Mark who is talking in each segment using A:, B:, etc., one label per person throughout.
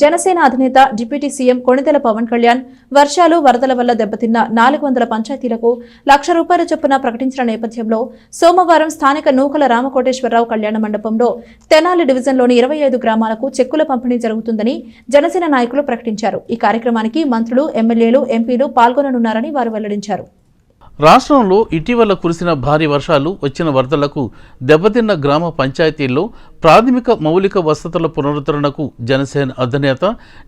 A: జనసేన అధినేత deputy CM Konidela Pawan Kalyan వర్షాలు వరదల వల్ల దెబ్బతిన్న నాలుగు వందల పంచాయతీలకు లక్ష రూపాయల చొప్పున ప్రకటించిన నేపథ్యంలో సోమవారం స్థానిక నూకల రామకోటేశ్వరరావు కళ్యాణ మండపంలో తెనాలి డివిజన్లోని ఇరవై ఐదు గ్రామాలకు చెక్కుల పంపిణీ జరుగుతుందని జనసేన నాయకులు ప్రకటించారు. ఈ కార్యక్రమానికి మంత్రులు ఎమ్మెల్యేలు ఎంపీలు పాల్గొననున్నారని వారు వెల్లడించారు.
B: రాష్ట్రంలో ఇటీవల కురిసిన భారీ వర్షాలు వచ్చిన వరదలకు దెబ్బతిన్న గ్రామ పంచాయతీల్లో ప్రాథమిక మౌలిక వసతుల పునరుద్ధరణకు జనసేన అధినేత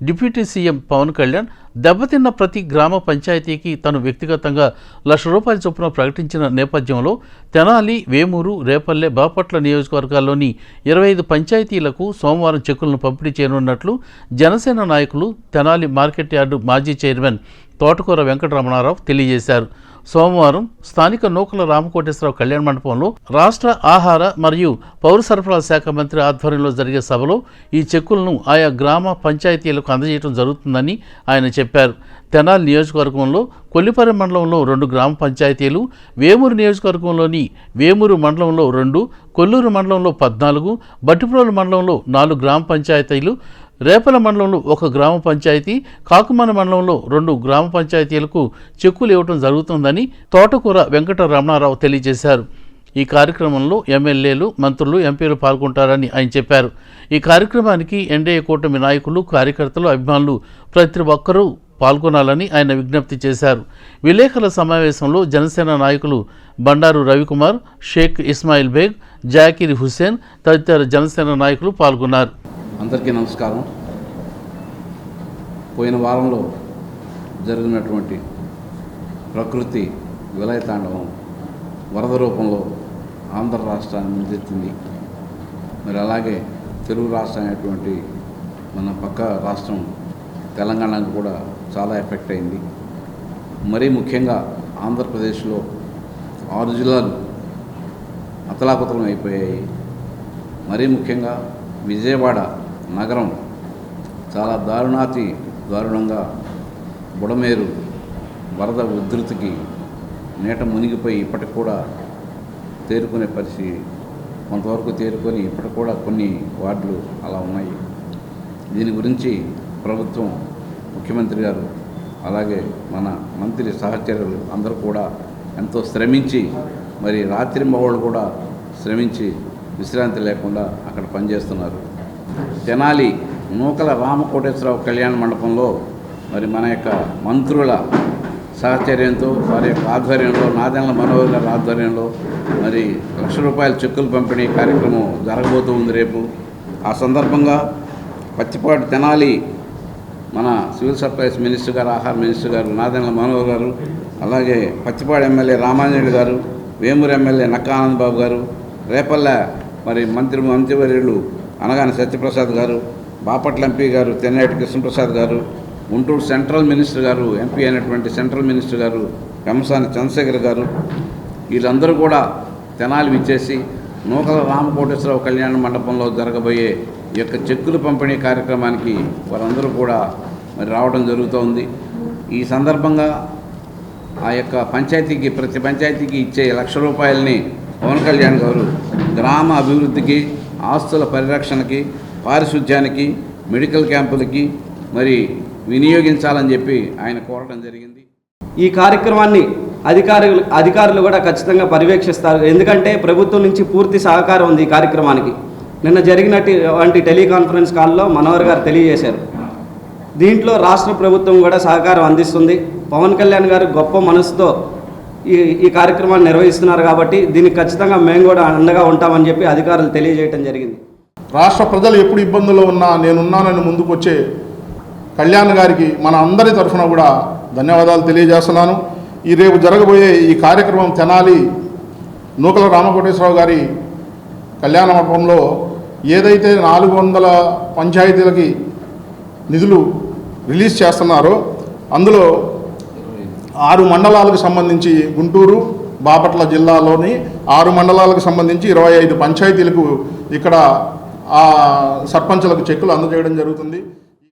B: డిప్యూటీ సీఎం పవన్ కళ్యాణ్ దెబ్బతిన్న ప్రతి గ్రామ పంచాయతీకి తను వ్యక్తిగతంగా లక్ష రూపాయల చొప్పున ప్రకటించిన నేపథ్యంలో తెనాలి వేమూరు రేపల్లె బాపట్ల నియోజకవర్గాల్లోని ఇరవై ఐదు పంచాయతీలకు సోమవారం చెక్కులను పంపిణీ చేయనున్నట్లు జనసేన నాయకులు తెనాలి మార్కెట్ యార్డు మాజీ చైర్మన్ తోటకూర వెంకటరమణారావు తెలియజేశారు. సోమవారం స్థానిక నూకల రామకోటేశ్వరరావు కళ్యాణ మండపంలో రాష్ట్ర ఆహార మరియు పౌర సరఫరాల శాఖ మంత్రి ఆధ్వర్యంలో జరిగే సభలో ఈ చెక్కులను ఆయా గ్రామ పంచాయతీలకు అందజేయడం జరుగుతుందని ఆయన చెప్పారు. తెనాలి నియోజకవర్గంలో కొల్లిపరి మండలంలో రెండు గ్రామ పంచాయతీలు వేమూరు నియోజకవర్గంలోని వేమూరు మండలంలో రెండు కొల్లూరు మండలంలో పద్నాలుగు బట్టిప్రోలు మండలంలో నాలుగు గ్రామ పంచాయతీలు రేపల మండలంలో ఒక గ్రామ పంచాయతీ కాకుమాన మండలంలో రెండు గ్రామ పంచాయతీలకు చెక్కులు ఇవ్వడం జరుగుతుందని తోటకూర వెంకట రమణారావు తెలియజేశారు. ఈ కార్యక్రమంలో ఎమ్మెల్యేలు మంత్రులు ఎంపీలు పాల్గొంటారని ఆయన చెప్పారు. ఈ కార్యక్రమానికి ఎన్డీఏ కూటమి నాయకులు కార్యకర్తలు అభిమానులు ప్రతి ఒక్కరూ పాల్గొనాలని ఆయన విజ్ఞప్తి చేశారు. విలేకరుల సమావేశంలో జనసేన నాయకులు బండారు రవికుమార్ షేక్ ఇస్మాయిల్ బేగ్ జాకీర్ హుసేన్ తదితర జనసేన నాయకులు పాల్గొన్నారు.
C: అందరికీ నమస్కారం. పోయిన వారంలో జరిగినటువంటి ప్రకృతి విలయతాండవం వరద రూపంలో ఆంధ్ర రాష్ట్రాన్ని ముందెత్తింది. మరి అలాగే తెలుగు రాష్ట్రం అనేటువంటి మన పక్క రాష్ట్రం తెలంగాణకు కూడా చాలా ఎఫెక్ట్ అయింది. మరీ ముఖ్యంగా ఆంధ్రప్రదేశ్లో ఆరు జిల్లాలు అతలాకుతలం అయిపోయాయి. మరీ ముఖ్యంగా విజయవాడ నగరం చాలా దారుణాతి దారుణంగా బుడమేరు వరద ఉధృతికి నీట మునిగిపోయి ఇప్పటికి కూడా తేరుకునే పరిస్థితి కొంతవరకు తేరుకొని ఇప్పటికి కూడా కొన్ని వార్డులు అలా ఉన్నాయి. దీని గురించి ప్రభుత్వం ముఖ్యమంత్రి గారు అలాగే మన మంత్రి సహచరులు అందరూ కూడా ఎంతో శ్రమించి మరి రాత్రి మగవాళ్ళు కూడా శ్రమించి విశ్రాంతి లేకుండా అక్కడ పనిచేస్తున్నారు. తెనాలి నూకల రామకోటేశ్వరరావు కళ్యాణ మండపంలో మరి మన యొక్క మంత్రుల సహచర్యంతో వారి యొక్క ఆధ్వర్యంలో నాదెండ్ల మనోహర్ గారి ఆధ్వర్యంలో మరి లక్ష రూపాయల చెక్కులు పంపిణీ కార్యక్రమం జరగబోతూ ఉంది రేపు. ఆ సందర్భంగా పచ్చిపాటి తెనాలి మన సివిల్ సప్లైస్ మినిస్టర్ గారు ఆహార మినిస్టర్ గారు నాదెండ్ల మనోహర్ గారు అలాగే పచ్చిపాడు ఎమ్మెల్యే రామాంజనేయుడు గారు వేమూరు ఎమ్మెల్యే నక్కా ఆనంద్ బాబు గారు రేపల్ల మరి మంత్రి మంత్రివర్యులు అనగానే సత్యప్రసాద్ గారు Bapatla MP garu Tenneti Krishnaprasad garu Guntur central minister garu MP అయినటువంటి సెంట్రల్ మినిస్టర్ గారు కమసాని చంద్రశేఖర్ గారు వీళ్ళందరూ కూడా తెనాలి విచ్చేసి నూకల రామకోటేశ్వరరావు కళ్యాణ మండపంలో జరగబోయే ఈ యొక్క చెక్కులు పంపిణీ కార్యక్రమానికి వారందరూ కూడా మరి రావడం జరుగుతోంది. ఈ సందర్భంగా ఆ యొక్క పంచాయతీకి ప్రతి పంచాయతీకి ఇచ్చే లక్ష రూపాయలని పవన్ కళ్యాణ్ గారు గ్రామ అభివృద్ధికి ఆస్తుల పరిరక్షణకి పారిశుధ్యానికి మెడికల్ క్యాంపులకి మరి వినియోగించాలని చెప్పి ఆయన కోరడం జరిగింది.
D: ఈ కార్యక్రమాన్ని అధికారులు అధికారులు కూడా ఖచ్చితంగా పర్యవేక్షిస్తారు. ఎందుకంటే ప్రభుత్వం నుంచి పూర్తి సహకారం ఉంది ఈ కార్యక్రమానికి. నిన్న జరిగినటువంటి టెలికాన్ఫరెన్స్ కాల్లో మనోహర్ గారు తెలియజేశారు. దీంట్లో రాష్ట్ర ప్రభుత్వం కూడా సహకారం అందిస్తుంది. పవన్ కళ్యాణ్ గారు గొప్ప మనసుతో ఈ ఈ కార్యక్రమాన్ని నిర్వహిస్తున్నారు కాబట్టి దీనికి ఖచ్చితంగా మేము కూడా అండగా ఉంటామని చెప్పి అధికారులు తెలియజేయడం జరిగింది.
E: రాష్ట్ర ప్రజలు ఎప్పుడు ఇబ్బందుల్లో ఉన్నా నేనున్నానని ముందుకు వచ్చే కళ్యాణ్ గారికి మన అందరి తరఫున కూడా ధన్యవాదాలు తెలియజేస్తున్నాను. ఈ రేపు జరగబోయే ఈ కార్యక్రమం తెనాలి నూకల రామకోటేశ్వరరావు గారి కళ్యాణ మండపంలో ఏదైతే నాలుగు వందల పంచాయతీలకి నిధులు రిలీజ్ చేస్తున్నారో అందులో ఆరు మండలాలకు సంబంధించి గుంటూరు బాపట్ల జిల్లాలోని ఆరు మండలాలకు సంబంధించి ఇరవై ఐదు పంచాయతీలకు ఇక్కడ ఆ సర్పంచులకు చెక్కులు అందజేయడం జరుగుతుంది.